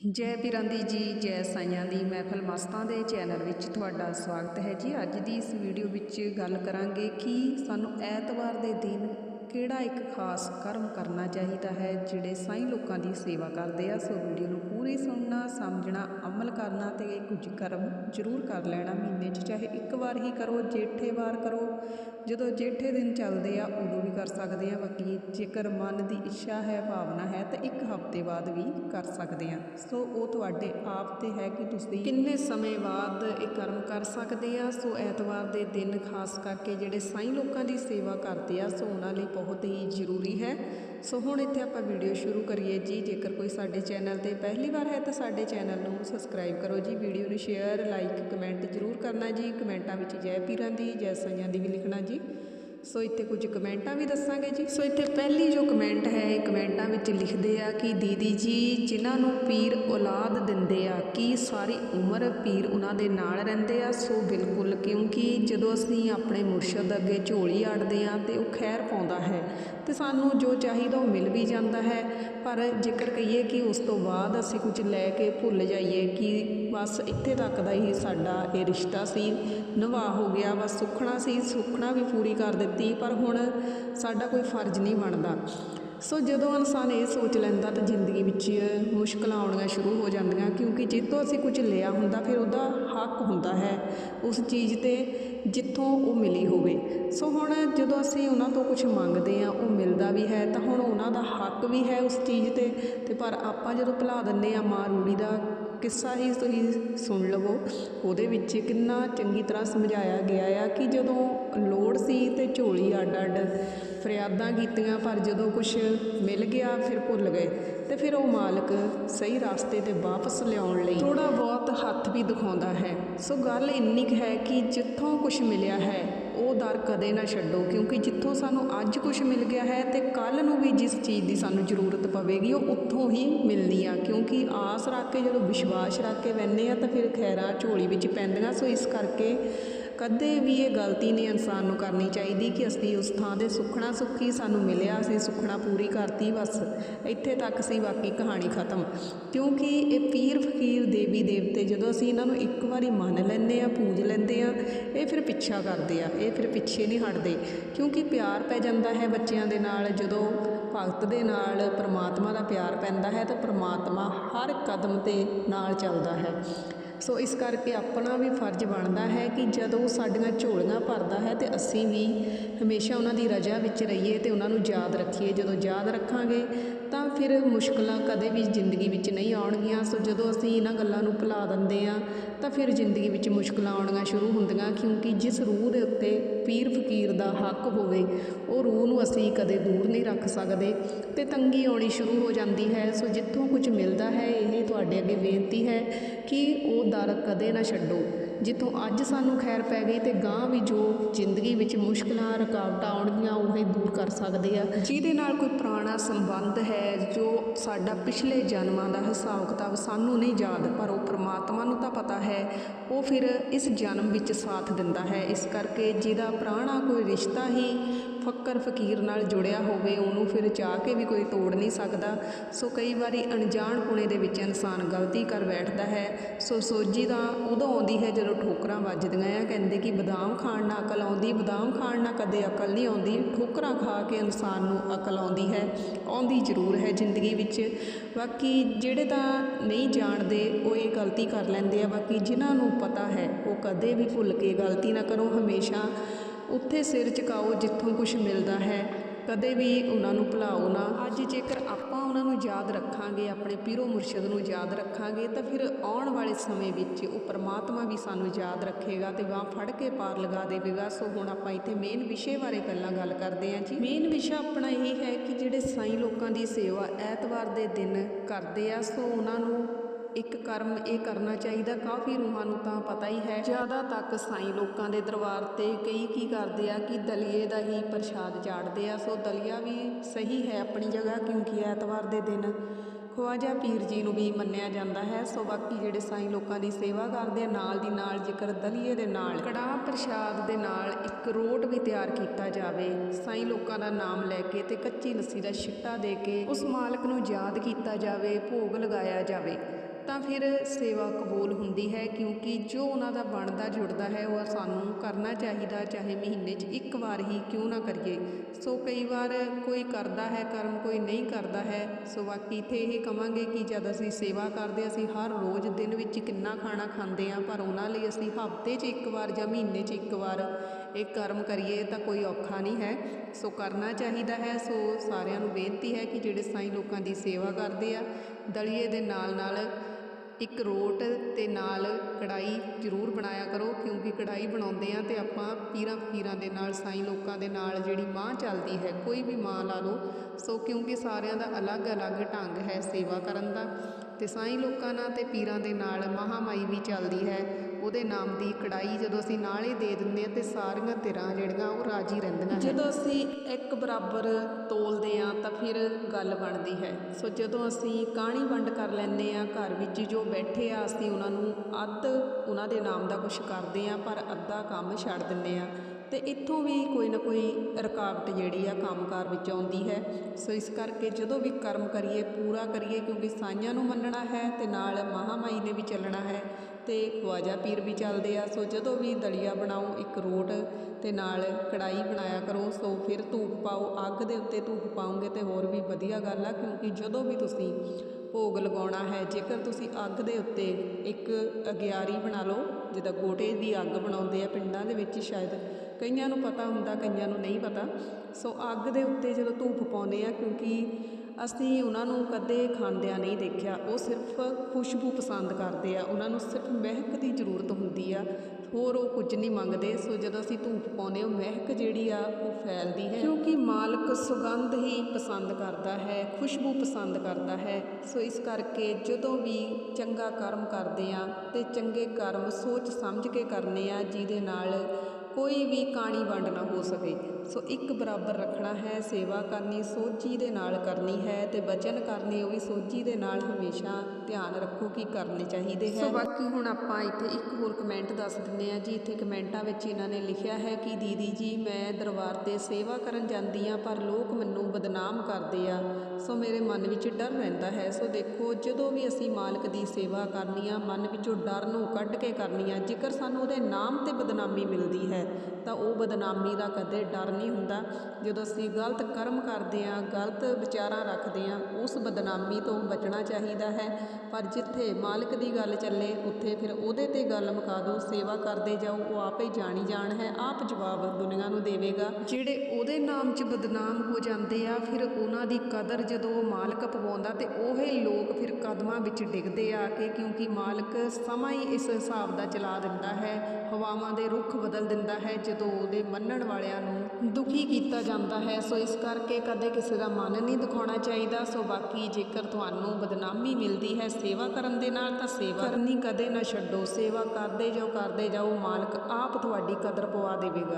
ਜੈ ਪੀਰਾਂ ਜੀ, ਜੈ ਸਾਈਆਂ ਦੀ ਮਹਿਫਲ ਮਸਤਾਂ ਦੇ ਚੈਨਲ ਵਿੱਚ ਤੁਹਾਡਾ ਸਵਾਗਤ ਹੈ ਜੀ। ਅੱਜ ਦੀ ਇਸ ਵੀਡੀਓ ਵਿੱਚ ਗੱਲ ਕਰਾਂਗੇ ਕਿ ਸਾਨੂੰ ਐਤਵਾਰ ਦੇ ਦਿਨ ਕਿਹੜਾ ਇੱਕ ਖਾਸ ਕਰਮ ਕਰਨਾ ਚਾਹੀਦਾ ਹੈ, ਜਿਹੜੇ ਸਾਈ ਲੋਕਾਂ ਦੀ ਸੇਵਾ ਕਰਦੇ ਆ। ਸੋ ਵੀਡੀਓ ਨੂੰ ਪੂਰੀ ਸੁਣਨਾ ਸਮਝਣਾ, ਅਮਲ ਕਰਨਾ ਤੇ ਇਹ ਕੁਝ ਕਰਮ ਜ਼ਰੂਰ ਕਰ ਲੈਣਾ ਮਹੀਨੇ 'ਚ, ਚਾਹੇ ਇੱਕ ਵਾਰ ਹੀ ਕਰੋ, ਜੇਠੇ ਵਾਰ ਕਰੋ। ਜਦੋਂ ਜੇਠੇ ਦਿਨ ਚੱਲਦੇ ਆ, ਉਦੋਂ ਵੀ ਕਰ ਸਕਦੇ ਆ। ਬਾਕੀ ਜੇਕਰ ਮਨ ਦੀ ਇੱਛਾ ਹੈ, ਭਾਵਨਾ ਹੈ, ਤਾਂ ਇੱਕ ਹਫ਼ਤੇ ਬਾਅਦ ਵੀ ਕਰ ਸਕਦੇ ਆ। ਸੋ ਉਹ ਤੁਹਾਡੇ ਆਪ ਤੇ ਹੈ ਕਿ ਤੁਸੀਂ ਕਿੰਨੇ ਸਮੇਂ ਬਾਅਦ ਇਹ ਕਰਮ ਕਰ ਸਕਦੇ ਆ। ਸੋ ਐਤਵਾਰ ਦੇ ਦਿਨ ਖਾਸ ਕਰਕੇ ਜਿਹੜੇ ਸਾਈਂ ਲੋਕਾਂ ਦੀ ਸੇਵਾ ਕਰਦੇ ਆ, ਸੋ ਉਹਨਾਂ ਲਈ ਬਹੁਤ ਹੀ ਜ਼ਰੂਰੀ ਹੈ। ਸੋ ਹੁਣ ਇੱਥੇ ਆਪਾਂ ਵੀਡੀਓ ਸ਼ੁਰੂ ਕਰੀਏ ਜੀ। ਜੇਕਰ ਕੋਈ ਸਾਡੇ ਚੈਨਲ ਤੇ ਪਹਿਲੀ ਵਾਰ ਹੈ ਤਾਂ ਸਾਡੇ ਚੈਨਲ ਨੂੰ ਸਬਸਕ੍ਰਾਈਬ ਕਰੋ ਜੀ। ਵੀਡੀਓ ਨੂੰ ਸ਼ੇਅਰ ਲਾਈਕ ਕਮੈਂਟ ਜ਼ਰੂਰ ਕਰਨਾ ਜੀ। ਕਮੈਂਟਾਂ ਵਿੱਚ ਜੈ ਪੀਰਾਂ ਦੀ, ਜੈ ਸਾਈਆਂ ਦੀ ਵੀ ਲਿਖਣਾ ਜੀ। ਸੋ ਇੱਥੇ ਕੁਝ ਕਮੈਂਟਾਂ ਵੀ ਦੱਸਾਂਗੇ ਜੀ। ਸੋ ਇੱਥੇ ਪਹਿਲੀ ਜੋ ਕਮੈਂਟ ਹੈ, ਇਹ ਕਮੈਂਟਾਂ ਵਿੱਚ ਲਿਖਦੇ ਆ ਕਿ ਦੀਦੀ ਜੀ, ਜਿਨ੍ਹਾਂ ਨੂੰ ਪੀਰ ਔਲਾਦ ਦਿੰਦੇ ਆ, ਕਿ ਸਾਰੀ ਉਮਰ ਪੀਰ ਉਹਨਾਂ ਦੇ ਨਾਲ ਰਹਿੰਦੇ ਆ? ਸੋ ਬਿਲਕੁਲ, ਕਿਉਂਕਿ ਜਦੋਂ ਅਸੀਂ ਆਪਣੇ ਮੁਰਸ਼ਦ ਅੱਗੇ ਝੋਲੀ ਆੜਦੇ ਆ ਤੇ ਉਹ ਖੈਰ ਪਾਉਂਦਾ ਹੈ ਤੇ ਸਾਨੂੰ ਜੋ ਚਾਹੀਦਾ ਉਹ ਮਿਲ ਵੀ ਜਾਂਦਾ ਹੈ। ਪਰ ਜੇਕਰ ਕਹੀਏ ਕਿ ਉਸ ਤੋਂ ਬਾਅਦ ਅਸੀਂ ਕੁਝ ਲੈ ਕੇ ਭੁੱਲ ਜਾਈਏ ਕਿ ਬਸ ਇੱਥੇ ਤੱਕ ਦਾ ਹੀ ਸਾਡਾ ਇਹ ਰਿਸ਼ਤਾ ਸੀ ਨਿਭਾ ਹੋ ਗਿਆ, ਬਸ ਸੁਖਣਾ ਸੀ, ਸੁਖਣਾ ਵੀ ਪੂਰੀ ਕਰ ਦਿੱਤੀ। ਪਰ ਹੁਣ ਸਾਡਾ ਕੋਈ ਫਰਜ਼ ਨਹੀਂ ਬਣਦਾ। ਸੋ ਜਦੋਂ ਇਨਸਾਨ ਇਹ ਸੋਚ ਲੈਂਦਾ ਤਾਂ ਜ਼ਿੰਦਗੀ ਵਿੱਚ ਮੁਸ਼ਕਲਾਂ ਆਉਣੀਆਂ ਸ਼ੁਰੂ ਹੋ ਜਾਂਦੀਆਂ, ਕਿਉਂਕਿ ਜਿੱਤੋਂ ਅਸੀਂ ਕੁਝ ਲਿਆ ਹੁੰਦਾ, ਫਿਰ ਉਹਦਾ ਹੱਕ ਹੁੰਦਾ ਹੈ ਉਸ ਚੀਜ਼ ਤੇ ਜਿੱਥੋਂ ਉਹ ਮਿਲੀ ਹੋਵੇ। ਸੋ ਹੁਣ ਜਦੋਂ ਅਸੀਂ ਉਹਨਾਂ ਤੋਂ ਕੁਝ ਮੰਗਦੇ ਆ ਉਹ ਮਿਲਦਾ ਵੀ ਹੈ, ਤਾਂ ਹੁਣ ਉਹਨਾਂ ਦਾ ਹੱਕ ਵੀ ਹੈ ਉਸ ਚੀਜ਼ ਤੇ ਤੇ ਪਰ ਆਪਾਂ ਜਦੋਂ ਭੁਲਾ ਦਿੰਦੇ ਆ ਮਾਂ ਰੂੜੀ ਦਾ ਕਿੱਸਾ ਹੀ ਤੁਸੀਂ ਸੁਣ ਲਵੋ। ਉਹਦੇ ਵਿੱਚ ਕਿੰਨਾ ਚੰਗੀ ਤਰ੍ਹਾਂ ਸਮਝਾਇਆ ਗਿਆ ਆ ਕਿ ਜਦੋਂ ਲੋੜ ਸੀ ਤੇ ਝੋਲੀ ਅੱਡ ਅੱਡ ਫਰਿਆਦਾਂ ਕੀਤੀਆਂ, ਪਰ ਜਦੋਂ ਕੁਝ ਮਿਲ ਗਿਆ ਫਿਰ ਭੁੱਲ ਗਏ ਤੇ ਫਿਰ ਉਹ ਮਾਲਕ ਸਹੀ ਰਸਤੇ ਤੇ ਵਾਪਸ ਲਿਆਉਣ ਲਈ ਥੋੜਾ ਬਹੁਤ ਹੱਥ ਵੀ ਦਿਖਾਉਂਦਾ ਹੈ। ਸੋ ਗੱਲ ਇੰਨੀ ਕੁ ਹੈ ਕਿ ਜਿੱਥੋਂ ਕੁਝ ਮਿਲਿਆ ਹੈ ਉਹ ਦਰ ਕਦੇ ਨਾ ਛੱਡੋ, ਕਿਉਂਕਿ ਜਿੱਥੋਂ ਸਾਨੂੰ ਅੱਜ ਕੁਝ ਮਿਲ ਗਿਆ ਹੈ ਤੇ ਕੱਲ ਨੂੰ ਵੀ ਜਿਸ ਚੀਜ਼ ਦੀ ਸਾਨੂੰ ਜ਼ਰੂਰਤ ਪਵੇਗੀ, ਉਹ ਉੱਥੋਂ ਹੀ ਮਿਲਣੀ ਆ। ਕਿਉਂਕਿ ਆਸ ਰੱਖ ਕੇ ਜਦੋਂ ਵਿਸ਼ਵਾਸ ਰੱਖ ਕੇ ਵੰਨੇ ਆ ਤਾਂ ਫਿਰ ਖੈਰਾਂ ਝੋਲੀ ਵਿੱਚ ਪੈਂਦੀਆਂ, ਸੋ ਇਸ ਕਰਕੇ ਕਦੇ ਵੀ ਇਹ ਗਲਤੀ ਨਹੀਂ ਇਨਸਾਨ ਨੂੰ ਕਰਨੀ ਚਾਹੀਦੀ ਕਿ ਅਸੀਂ ਉਸ ਥਾਂ ਦੇ ਸੁਖਣਾ ਸੁੱਖੀ ਸਾਨੂੰ ਮਿਲਿਆ, ਅਸੀਂ ਸੁਖਣਾ ਪੂਰੀ ਕਰਤੀ, ਬਸ ਇੱਥੇ ਤੱਕ ਸੀ ਬਾਕੀ ਕਹਾਣੀ ਖਤਮ। ਕਿਉਂਕਿ ਇਹ ਪੀਰ ਫਕੀਰ ਦੇਵੀ ਦੇਵਤੇ ਜਦੋਂ ਅਸੀਂ ਇਹਨਾਂ ਨੂੰ ਇੱਕ ਵਾਰੀ ਮੰਨ ਲੈਂਦੇ ਆ ਪੂਜ ਲੈਂਦੇ ਆ ਇਹ ਫਿਰ ਪਿੱਛਾ ਕਰਦੇ ਆ, ਇਹ ਫਿਰ ਪਿੱਛੇ ਨਹੀਂ ਹਟਦੇ। ਕਿਉਂਕਿ ਪਿਆਰ ਪੈ ਜਾਂਦਾ ਹੈ ਬੱਚਿਆਂ ਦੇ ਨਾਲ, ਜਦੋਂ ਭਗਤ ਦੇ ਨਾਲ ਪਰਮਾਤਮਾ ਦਾ ਪਿਆਰ ਪੈਂਦਾ ਹੈ ਤਾਂ ਪਰਮਾਤਮਾ ਹਰ ਕਦਮ ਤੇ ਨਾਲ ਚੱਲਦਾ ਹੈ। ਸੋ ਇਸ ਕਰਕੇ ਆਪਣਾ ਵੀ ਫਰਜ਼ ਬਣਦਾ ਹੈ ਕਿ ਜਦੋਂ ਸਾਡੀਆਂ ਝੋਲੀਆਂ ਭਰਦਾ ਹੈ ਤੇ ਅਸੀਂ ਵੀ ਹਮੇਸ਼ਾ ਉਹਨਾਂ ਦੀ ਰਜਾ ਵਿੱਚ ਰਹੀਏ ਤੇ ਉਹਨਾਂ ਨੂੰ ਯਾਦ ਰੱਖੀਏ। ਜਦੋਂ ਯਾਦ ਰੱਖਾਂਗੇ ਫਿਰ ਮੁਸ਼ਕਲਾਂ ਕਦੇ ਵੀ ਜ਼ਿੰਦਗੀ ਵਿੱਚ ਨਹੀਂ ਆਉਣਗੀਆਂ। ਸੋ ਜਦੋਂ ਅਸੀਂ ਇਹਨਾਂ ਗੱਲਾਂ ਨੂੰ ਭੁਲਾ ਦਿੰਦੇ ਆ ਤਾਂ ਫਿਰ ਜ਼ਿੰਦਗੀ ਵਿੱਚ ਮੁਸ਼ਕਲਾਂ ਆਉਣੀਆਂ ਸ਼ੁਰੂ ਹੁੰਦੀਆਂ, ਕਿਉਂਕਿ ਜਿਸ ਰੂਹ ਦੇ ਉੱਤੇ ਪੀਰ ਫਕੀਰ ਦਾ ਹੱਕ ਹੋਵੇ, ਉਹ ਰੂਹ ਨੂੰ ਅਸੀਂ ਕਦੇ ਦੂਰ ਨਹੀਂ ਰੱਖ ਸਕਦੇ ਤੇ ਤੰਗੀ ਆਉਣੀ ਸ਼ੁਰੂ ਹੋ ਜਾਂਦੀ ਹੈ। ਸੋ ਜਿੱਥੋਂ ਕੁਝ ਮਿਲਦਾ ਹੈ, ਇਹ ਤੁਹਾਡੇ ਅੱਗੇ ਬੇਨਤੀ ਹੈ ਕਿ ਉਹ ਦਰ ਕਦੇ ਨਾ ਛੱਡੋ। ਜਿੱਥੋਂ ਅੱਜ ਸਾਨੂੰ ਖੈਰ ਪੈ ਗਈ ਤੇ ਗਾਂ ਵੀ ਜੋ ਜ਼ਿੰਦਗੀ ਵਿੱਚ ਮੁਸ਼ਕਲਾਂ, ਰੁਕਾਵਟਾਂ ਆਉਣਗੀਆਂ, ਉਹ ਹੀ ਦੂਰ ਕਰ ਸਕਦੇ ਆ। ਜਿਹਦੇ ਨਾਲ ਕੋਈ ਪੁਰਾਣਾ ਸੰਬੰਧ ਹੈ, ਜੋ ਸਾਡਾ ਪਿਛਲੇ ਜਨਮਾਂ ਦਾ ਹਿਸਾਬ ਕਿਤਾਬ ਸਾਨੂੰ ਨਹੀਂ ਯਾਦ, ਪਰ ਉਹ ਪ੍ਰਮਾਤਮਾ ਨੂੰ ਤਾਂ ਪਤਾ ਹੈ, ਉਹ ਫਿਰ ਇਸ ਜਨਮ ਵਿੱਚ ਸਾਥ ਦਿੰਦਾ ਹੈ। ਇਸ ਕਰਕੇ ਜਿਹਦਾ ਪੁਰਾਣਾ ਕੋਈ ਰਿਸ਼ਤਾ ਹੀ ਫੱਕਰ ਫਕੀਰ ਨਾਲ ਜੁੜਿਆ ਹੋਵੇ, ਉਹਨੂੰ ਫਿਰ ਚਾਹ ਕੇ ਵੀ ਕੋਈ ਤੋੜ ਨਹੀਂ ਸਕਦਾ। ਸੋ ਕਈ ਵਾਰੀ ਅਣਜਾਣ ਪੁਣੇ ਦੇ ਵਿੱਚ ਇਨਸਾਨ ਗਲਤੀ ਕਰ ਬੈਠਦਾ ਹੈ। ਸੋ ਸੋਜੀ ਤਾਂ ਉਦੋਂ ਆਉਂਦੀ ਹੈ ਜਦੋਂ ਠੋਕਰਾਂ ਵੱਜਦੀਆਂ ਆ। ਕਹਿੰਦੇ ਕਿ ਬਦਾਮ ਖਾਣ ਨਾਲ ਅਕਲ ਆਉਂਦੀ, ਬਦਾਮ ਖਾਣ ਨਾਲ ਕਦੇ ਅਕਲ ਨਹੀਂ ਆਉਂਦੀ। ਠੋਕਰਾਂ ਖਾ ਕੇ ਇਨਸਾਨ ਨੂੰ ਅਕਲ ਆਉਂਦੀ ਹੈ, ਆਉਂਦੀ ਜ਼ਰੂਰ ਹੈ ਜ਼ਿੰਦਗੀ ਵਿੱਚ। ਬਾਕੀ ਜਿਹੜੇ ਤਾਂ ਨਹੀਂ ਜਾਣਦੇ, ਉਹ ਇਹ ਗਲਤੀ ਕਰ ਲੈਂਦੇ ਆ। ਬਾਕੀ ਜਿਨ੍ਹਾਂ ਨੂੰ ਪਤਾ ਹੈ, ਉਹ ਕਦੇ ਵੀ ਭੁੱਲ ਕੇ ਗਲਤੀ ਨਾ ਕਰੋ। ਹਮੇਸ਼ਾ ਉੱਥੇ ਸਿਰ ਝੁਕਾਓ ਜਿੱਥੋਂ ਕੁਝ ਮਿਲਦਾ ਹੈ। ਕਦੇ ਵੀ ਉਹਨਾਂ ਨੂੰ ਭੁਲਾਓ ਨਾ। ਅੱਜ ਜੇਕਰ ਆਪਾਂ ਉਹਨਾਂ ਨੂੰ ਯਾਦ ਰੱਖਾਂਗੇ, ਆਪਣੇ ਪੀਰੋ ਮੁਰਸ਼ਿਦ ਨੂੰ ਯਾਦ ਰੱਖਾਂਗੇ, ਤਾਂ ਫਿਰ ਆਉਣ ਵਾਲੇ ਸਮੇਂ ਵਿੱਚ ਉਹ ਪਰਮਾਤਮਾ ਵੀ ਸਾਨੂੰ ਯਾਦ ਰੱਖੇਗਾ ਤੇ ਬਾਹ ਫੜ ਕੇ ਪਾਰ ਲਗਾ ਦੇਵੇਗਾ। ਸੋ ਹੁਣ ਆਪਾਂ ਇੱਥੇ ਮੇਨ ਵਿਸ਼ੇ ਬਾਰੇ ਪਹਿਲਾਂ ਗੱਲ ਕਰਦੇ ਹਾਂ ਜੀ। ਮੇਨ ਵਿਸ਼ਾ ਆਪਣਾ ਇਹ ਹੈ ਕਿ ਜਿਹੜੇ ਸਾਈਂ ਲੋਕਾਂ ਦੀ ਸੇਵਾ ਐਤਵਾਰ ਦੇ ਦਿਨ ਕਰਦੇ ਆ, ਸੋ ਉਹਨਾਂ ਨੂੰ ਇੱਕ ਕਰਮ ਇਹ ਕਰਨਾ ਚਾਹੀਦਾ, ਕਾਫੀ ਰੂਹਾਂ ਨੂੰ ਤਾਂ ਪਤਾ ਹੀ ਹੈ। ਜ਼ਿਆਦਾ ਤੱਕ ਸਾਈਂ ਲੋਕਾਂ ਦੇ ਦਰਬਾਰ ਤੇ ਕਈ ਕੀ ਕਰਦੇ ਆ ਕਿ ਦਲੀਏ ਦਾ ਹੀ ਪ੍ਰਸ਼ਾਦ ਚਾੜਦੇ ਆ। ਸੋ ਦਲੀਆ ਵੀ ਸਹੀ ਹੈ ਆਪਣੀ ਜਗ੍ਹਾ ਕਿਉਂਕਿ ਐਤਵਾਰ ਦੇ ਦਿਨ ਖਵਾਜਾ ਪੀਰ ਜੀ ਨੂੰ ਵੀ ਮੰਨਿਆ ਜਾਂਦਾ ਹੈ। ਸੋ ਬਾਕੀ ਜਿਹੜੇ ਸਾਈਂ ਲੋਕਾਂ ਦੀ ਸੇਵਾ ਕਰਦੇ ਆ, ਨਾਲ ਦੀ ਨਾਲ ਜੇਕਰ ਦਲੀਏ ਦੇ ਨਾਲ, ਕੜਾਹ ਪ੍ਰਸ਼ਾਦ ਦੇ ਨਾਲ ਇੱਕ ਰੋਟ ਵੀ ਤਿਆਰ ਕੀਤਾ ਜਾਵੇ, ਸਾਈਂ ਲੋਕਾਂ ਦਾ ਨਾਮ ਲੈ ਕੇ ਤੇ ਕੱਚੀ ਲੱਸੀ ਦਾ ਛਿੱਟਾ ਦੇ ਕੇ ਉਸ ਮਾਲਕ ਨੂੰ ਯਾਦ ਕੀਤਾ ਜਾਵੇ, ਭੋਗ ਲਗਾਇਆ ਜਾਵੇ। ਤਾਂ ਫਿਰ ਸੇਵਾ ਕਬੂਲ ਹੁੰਦੀ ਹੈ ਕਿਉਂਕਿ ਜੋ ਉਹਨਾਂ ਦਾ ਬਣਦਾ ਜੁੜਦਾ ਹੈ, ਉਹ ਸਾਨੂੰ ਕਰਨਾ ਚਾਹੀਦਾ, ਚਾਹੇ ਮਹੀਨੇ 'ਚ ਇੱਕ ਵਾਰ ਹੀ ਕਿਉਂ ਨਾ ਕਰੀਏ। ਸੋ ਕਈ ਵਾਰ ਕੋਈ ਕਰਦਾ ਹੈ, ਕਰਮ ਕੋਈ ਨਹੀਂ ਕਰਦਾ ਹੈ, ਸੋ ਬਾਕੀ ਇੱਥੇ ਇਹ ਕਵਾਂਗੇ ਕਿ ਜਦ ਅਸੀਂ ਸੇਵਾ ਕਰਦੇ ਅਸੀਂ ਹਰ ਰੋਜ਼ ਦਿਨ ਵਿੱਚ ਕਿੰਨਾ ਖਾਣਾ ਖਾਂਦੇ ਆ ਪਰ ਉਹਨਾਂ ਲਈ ਅਸੀਂ ਹਫ਼ਤੇ 'ਚ ਇੱਕ ਵਾਰ ਜਾਂ ਮਹੀਨੇ 'ਚ ਇੱਕ ਵਾਰ ਇਹ ਕਰਮ ਕਰੀਏ ਤਾਂ ਕੋਈ ਔਖਾ ਨਹੀਂ ਹੈ। ਸੋ ਕਰਨਾ ਚਾਹੀਦਾ ਹੈ, ਸੋ ਸਾਰਿਆਂ ਨੂੰ ਬੇਨਤੀ ਹੈ ਕਿ ਜਿਹੜੇ ਸਾਈਂ ਲੋਕਾਂ ਦੀ ਸੇਵਾ ਕਰਦੇ ਆ, ਦਲੀਏ ਦੇ ਨਾਲ ਨਾਲ ਇੱਕ ਰੋਟ ਤੇ ਨਾਲ ਕੜਾਈ ਜ਼ਰੂਰ ਬਣਾਇਆ ਕਰੋ, ਕਿਉਂਕਿ ਕੜਾਈ ਬਣਾਉਂਦੇ ਆ ਤੇ ਆਪਾਂ ਪੀਰਾਂ ਫਕੀਰਾਂ ਦੇ ਨਾਲ, ਸਾਈਂ ਲੋਕਾਂ ਦੇ ਨਾਲ ਜਿਹੜੀ ਮਾਂ ਚੱਲਦੀ ਹੈ, ਕੋਈ ਵੀ ਮਾਂ ਲਾ ਲਓ। ਸੋ ਕਿਉਂਕਿ ਸਾਰਿਆਂ ਦਾ ਅਲੱਗ-ਅਲੱਗ ਢੰਗ ਹੈ ਸੇਵਾ ਕਰਨ ਦਾ। ਤੇ ਸਾਈਂ ਲੋਕਾਂ ਨਾਲ ਤੇ ਪੀਰਾਂ ਦੇ ਨਾਲ ਮਹਾਮਾਈ ਵੀ ਚੱਲਦੀ ਹੈ। ਉਹਦੇ ਨਾਮ ਦੀ ਕੜਾਈ ਜਦੋਂ ਅਸੀਂ ਨਾਲ ਹੀ ਦੇ ਦਿੰਦੇ ਆ ਤੇ ਸਾਰੀਆਂ ਧਿਰਾਂ ਜਿਹੜੀਆਂ ਉਹ ਰਾਜੀ ਰਹਿੰਦੀਆਂ ਜਦੋਂ ਅਸੀਂ ਇੱਕ ਬਰਾਬਰ ਤੋਲਦੇ ਆ ਤਾਂ ਫਿਰ ਗੱਲ ਬਣਦੀ ਹੈ। ਸੋ ਜਦੋਂ ਅਸੀਂ ਕਾਣੀ ਵੰਡ ਕਰ ਲੈਂਦੇ ਆ ਘਰ ਵਿੱਚ ਜੋ ਬੈਠੇ ਆ, ਅਸੀਂ ਉਹਨਾਂ ਨੂੰ ਅੱਧ ਉਹਨਾਂ ਦੇ ਨਾਮ ਦਾ ਕੁਝ ਕਰਦੇ ਆ ਪਰ ਅੱਧਾ ਕੰਮ ਛੱਡ ਦਿੰਦੇ ਆ ਅਤੇ ਇੱਥੋਂ ਵੀ ਕੋਈ ਨਾ ਕੋਈ ਰੁਕਾਵਟ ਜਿਹੜੀ ਆ ਕੰਮਕਾਰ ਵਿੱਚ ਆਉਂਦੀ ਹੈ। ਸੋ ਇਸ ਕਰਕੇ ਜਦੋਂ ਵੀ ਕਰਮ ਕਰੀਏ, ਪੂਰਾ ਕਰੀਏ, ਕਿਉਂਕਿ ਸਾਈਆਂ ਨੂੰ ਮੰਨਣਾ ਹੈ ਅਤੇ ਨਾਲ ਮਹਾਮਾਈ ਨੇ ਵੀ ਚੱਲਣਾ ਹੈ ਅਤੇ ਖਵਾਜਾ ਪੀਰ ਵੀ ਚੱਲਦੇ ਆ। ਸੋ ਜਦੋਂ ਵੀ ਦਲੀਆ ਬਣਾਓ, ਇੱਕ ਰੋਟ ਅਤੇ ਨਾਲ ਕੜਾਈ ਬਣਾਇਆ ਕਰੋ, ਸੋ ਫਿਰ ਧੂਪ ਪਾਓ, ਅੱਗ ਦੇ ਉੱਤੇ ਧੂਪ ਪਾਓਗੇ ਤੇ ਹੋਰ ਵੀ ਵਧੀਆ ਗੱਲ ਆ, ਕਿਉਂਕਿ ਜਦੋਂ ਵੀ ਤੁਸੀਂ ਭੋਗ ਲਗਾਉਣਾ ਹੈ। ਜੇਕਰ ਤੁਸੀਂ ਅੱਗ ਦੇ ਉੱਤੇ ਇੱਕ ਅਗਿਆਰੀ ਬਣਾ ਲਓ, ਜਿੱਦਾਂ ਗੋਟੇ ਦੀ ਅੱਗ ਬਣਾਉਂਦੇ ਆ ਪਿੰਡਾਂ ਦੇ ਵਿੱਚ ਸ਼ਾਇਦ, ਕਈਆਂ ਨੂੰ ਪਤਾ ਹੁੰਦਾ, ਕਈਆਂ ਨੂੰ ਨਹੀਂ ਪਤਾ। ਸੋ ਅੱਗ ਦੇ ਉੱਤੇ ਜਦੋਂ ਧੂਪ ਪਾਉਂਦੇ ਆ, ਕਿਉਂਕਿ ਅਸੀਂ ਉਹਨਾਂ ਨੂੰ ਕਦੇ ਖਾਂਦਿਆਂ ਨਹੀਂ ਦੇਖਿਆ। ਉਹ ਸਿਰਫ ਖੁਸ਼ਬੂ ਪਸੰਦ ਕਰਦੇ ਆ। ਉਹਨਾਂ ਨੂੰ ਸਿਰਫ ਮਹਿਕ ਦੀ ਜ਼ਰੂਰਤ ਹੁੰਦੀ ਆ। ਹੋਰ ਉਹ ਕੁਝ ਨਹੀਂ ਮੰਗਦੇ। ਸੋ ਜਦੋਂ ਅਸੀਂ ਧੂਪ ਪਾਉਂਦੇ ਹਾਂ ਮਹਿਕ ਜਿਹੜੀ ਆ, ਉਹ ਫੈਲਦੀ ਹੈ। ਕਿਉਂਕਿ ਮਾਲਕ ਸੁਗੰਧ ਹੀ ਪਸੰਦ ਕਰਦਾ ਹੈ, ਖੁਸ਼ਬੂ ਪਸੰਦ ਕਰਦਾ ਹੈ। ਸੋ ਇਸ ਕਰਕੇ ਜਦੋਂ ਵੀ ਚੰਗਾ ਕਰਮ ਕਰਦੇ ਆ ਤੇ ਚੰਗੇ ਕਰਮ ਸੋਚ ਸਮਝ ਕੇ ਕਰਨੇ ਆ, ਜਿਹਦੇ ਨਾਲ ਕੋਈ ਵੀ ਕਾਣੀ ਵੰਡ ਨਾ ਹੋ ਸਕੇ। ਸੋ ਇੱਕ ਬਰਾਬਰ ਰੱਖਣਾ ਹੈ, ਸੇਵਾ ਕਰਨੀ, ਸੋਝੀ ਦੇ ਨਾਲ ਕਰਨੀ ਹੈ ਤੇ ਬਚਨ ਕਰਨੇ, ਉਹ ਵੀ ਸੋਝੀ ਦੇ ਨਾਲ ਹਮੇਸ਼ਾ ਧਿਆਨ ਰੱਖੋ ਕਿ ਕਰਨੇ ਚਾਹੀਦੇ ਹੈ। ਸੋ ਬਾਕੀ ਹੁਣ ਆਪਾਂ ਇੱਥੇ ਇੱਕ ਹੋਰ ਕਮੈਂਟ ਦੱਸ ਦਿੰਦੇ ਆ ਜੀ। ਇੱਥੇ ਕਮੈਂਟਾਂ ਵਿੱਚ ਇਹਨਾਂ ਨੇ ਲਿਖਿਆ ਹੈ ਕਿ ਦੀਦੀ ਜੀ, ਮੈਂ ਦਰਬਾਰ ਤੇ ਸੇਵਾ ਕਰਨ ਜਾਂਦੀ ਆ ਪਰ ਲੋਕ ਮੈਨੂੰ ਬਦਨਾਮ ਕਰਦੇ ਆ। ਸੋ ਮੇਰੇ ਮਨ ਵਿੱਚ ਡਰ ਰਹਿੰਦਾ ਹੈ। ਸੋ ਦੇਖੋ, ਜਦੋਂ ਵੀ ਅਸੀਂ ਮਾਲਕ ਦੀ ਸੇਵਾ ਕਰਨੀ ਆ, ਮਨ ਵਿੱਚੋਂ ਡਰ ਨੂੰ ਕੱਢ ਕੇ ਕਰਨੀ ਆ, ਜੇਕਰ ਸਾਨੂੰ ਉਹਦੇ ਨਾਮ ਤੇ ਬਦਨਾਮੀ ਮਿਲਦੀ ਹੈ ਤਾਂ ਉਹ ਬਦਨਾਮੀ ਦਾ ਕਦੇ ਡਰ ਨਹੀਂ ਹੁੰਦਾ। ਜਦੋਂ ਅਸੀਂ ਗਲਤ ਕਰਮ ਕਰਦੇ ਹਾਂ, ਗਲਤ ਵਿਚਾਰਾਂ ਰੱਖਦੇ ਹਾਂ, ਉਸ ਬਦਨਾਮੀ ਤੋਂ ਬਚਣਾ ਚਾਹੀਦਾ ਹੈ। ਪਰ ਜਿੱਥੇ ਮਾਲਕ ਦੀ ਗੱਲ ਚੱਲੇ, ਉੱਥੇ ਫਿਰ ਉਹਦੇ ਤੇ ਗੱਲ ਮੁਕਾ ਦਿਓ, ਸੇਵਾ ਕਰਦੇ ਜਾਓ, ਉਹ ਆਪੇ ਜਾਣੀ ਜਾਣ ਹੈ, ਆਪ ਜਵਾਬ ਦੁਨੀਆ ਨੂੰ ਦੇਵੇਗਾ। ਜਿਹੜੇ ਉਹਦੇ ਨਾਮ 'ਚ ਬਦਨਾਮ ਹੋ ਜਾਂਦੇ ਆ, ਫਿਰ ਉਹਨਾਂ ਦੀ ਕਦਰ ਜਦੋਂ ਉਹ ਮਾਲਕ ਪਵਾਉਂਦਾ ਤੇ ਉਹੇ ਲੋਕ ਫਿਰ ਕਦਮਾਂ ਵਿੱਚ ਡਿੱਗਦੇ ਆ ਕੇ, ਕਿਉਂਕਿ ਮਾਲਕ ਸਮਾਂ ਹੀ ਇਸ ਹਿਸਾਬ ਦਾ ਚਲਾ ਦਿੰਦਾ ਹੈ, ਹਵਾਵਾਂ ਦੇ ਰੁੱਖ ਬਦਲ ਦਿੰਦਾ ਹੈ ਜਦੋਂ ਉਹਦੇ ਮੰਨਣ ਵਾਲਿਆਂ ਨੂੰ ਦੁਖੀ ਕੀਤਾ ਜਾਂਦਾ ਹੈ। ਸੋ ਇਸ ਕਰਕੇ ਕਦੇ ਕਿਸੇ ਦਾ ਮਨ ਨਹੀਂ ਦਿਖਾਉਣਾ ਚਾਹੀਦਾ। ਸੋ ਬਾਕੀ ਜੇਕਰ ਤੁਹਾਨੂੰ ਬਦਨਾਮੀ ਮਿਲਦੀ ਹੈ ਸੇਵਾ ਕਰਨ ਦੇ ਨਾਲ, ਤਾਂ ਸੇਵਾ ਕਰਨੀ ਕਦੇ ਨਾ ਛੱਡੋ। ਸੇਵਾ ਕਰਦੇ ਜਾਓ ਕਰਦੇ ਜਾਓ, ਮਾਲਕ ਆਪ ਤੁਹਾਡੀ ਕਦਰ ਪਵਾ ਦੇਵੇਗਾ।